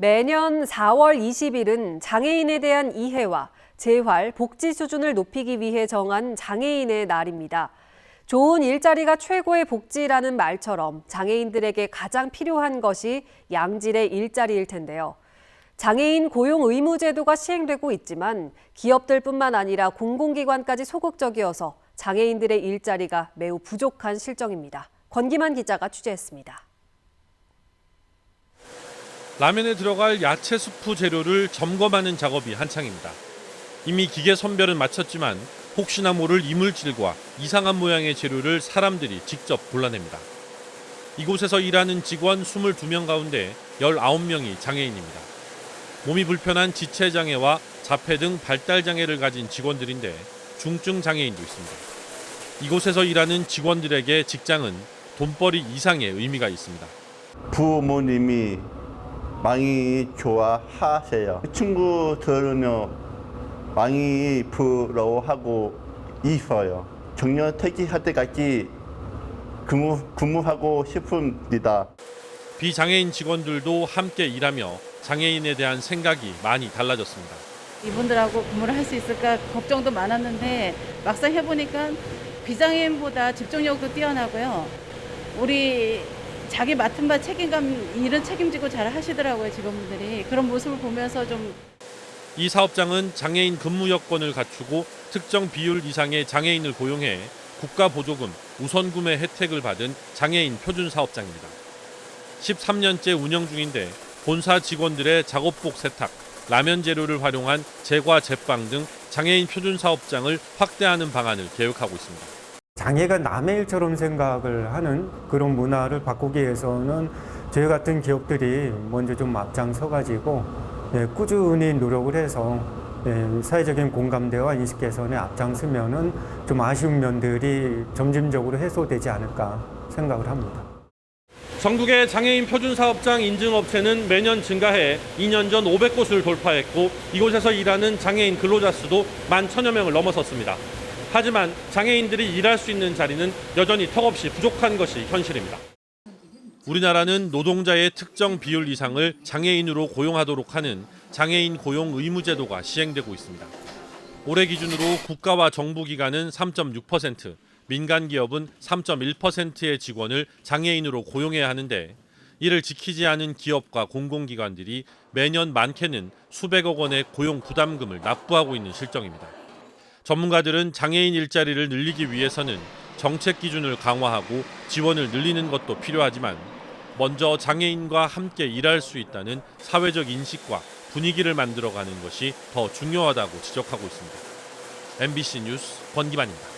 매년 4월 20일은 장애인에 대한 이해와 재활, 복지 수준을 높이기 위해 정한 장애인의 날입니다. 좋은 일자리가 최고의 복지라는 말처럼 장애인들에게 가장 필요한 것이 양질의 일자리일 텐데요. 장애인 고용 의무 제도가 시행되고 있지만 기업들뿐만 아니라 공공기관까지 소극적이어서 장애인들의 일자리가 매우 부족한 실정입니다. 권기만 기자가 취재했습니다. 라면에 들어갈 야채 수프 재료를 점검하는 작업이 한창입니다. 이미 기계 선별은 마쳤지만 혹시나 모를 이물질과 이상한 모양의 재료를 사람들이 직접 골라냅니다. 이곳에서 일하는 직원 22명 가운데 19명이 장애인입니다. 몸이 불편한 지체 장애와 자폐 등 발달 장애를 가진 직원들인데 중증 장애인도 있습니다. 이곳에서 일하는 직원들에게 직장은 돈벌이 이상의 의미가 있습니다. 부모님이 많이 좋아하세요. 친구들은요 많이 부러워하고 있어요. 정년 퇴직할 때까지 근무, 근무하고 싶습니다. 비장애인 직원들도 함께 일하며 장애인에 대한 생각이 많이 달라졌습니다. 이분들하고 근무를 할 수 있을까 걱정도 많았는데 막상 해보니까 비장애인보다 집중력도 뛰어나고요. 우리 자기 맡은 바 책임감 일은 책임지고 잘 하시더라고요 직원분들이 그런 모습을 보면서 좀 이 사업장은 장애인 근무 여건을 갖추고 특정 비율 이상의 장애인을 고용해 국가 보조금 우선 구매 혜택을 받은 장애인 표준 사업장입니다. 13년째 운영 중인데 본사 직원들의 작업복 세탁, 라면 재료를 활용한 제과 제빵 등 장애인 표준 사업장을 확대하는 방안을 계획하고 있습니다. 장애가 남의 일처럼 생각을 하는 그런 문화를 바꾸기 위해서는 저희 같은 기업들이 먼저 좀 앞장서 가지고 예, 꾸준히 노력을 해서 예, 사회적인 공감대와 인식 개선에 앞장서면은 좀 아쉬운 면들이 점진적으로 해소되지 않을까 생각을 합니다. 전국의 장애인 표준 사업장 인증 업체는 매년 증가해 2년 전 500곳을 돌파했고 이곳에서 일하는 장애인 근로자 수도 만 천여 명을 넘어섰습니다. 하지만 장애인들이 일할 수 있는 자리는 여전히 턱없이 부족한 것이 현실입니다. 우리나라는 노동자의 특정 비율 이상을 장애인으로 고용하도록 하는 장애인 고용 의무 제도가 시행되고 있습니다. 올해 기준으로 국가와 정부 기관은 3.6%, 민간 기업은 3.1%의 직원을 장애인으로 고용해야 하는데 이를 지키지 않은 기업과 공공기관들이 매년 많게는 수백억 원의 고용 부담금을 납부하고 있는 실정입니다. 전문가들은 장애인 일자리를 늘리기 위해서는 정책 기준을 강화하고 지원을 늘리는 것도 필요하지만 먼저 장애인과 함께 일할 수 있다는 사회적 인식과 분위기를 만들어가는 것이 더 중요하다고 지적하고 있습니다. MBC 뉴스 권기만입니다.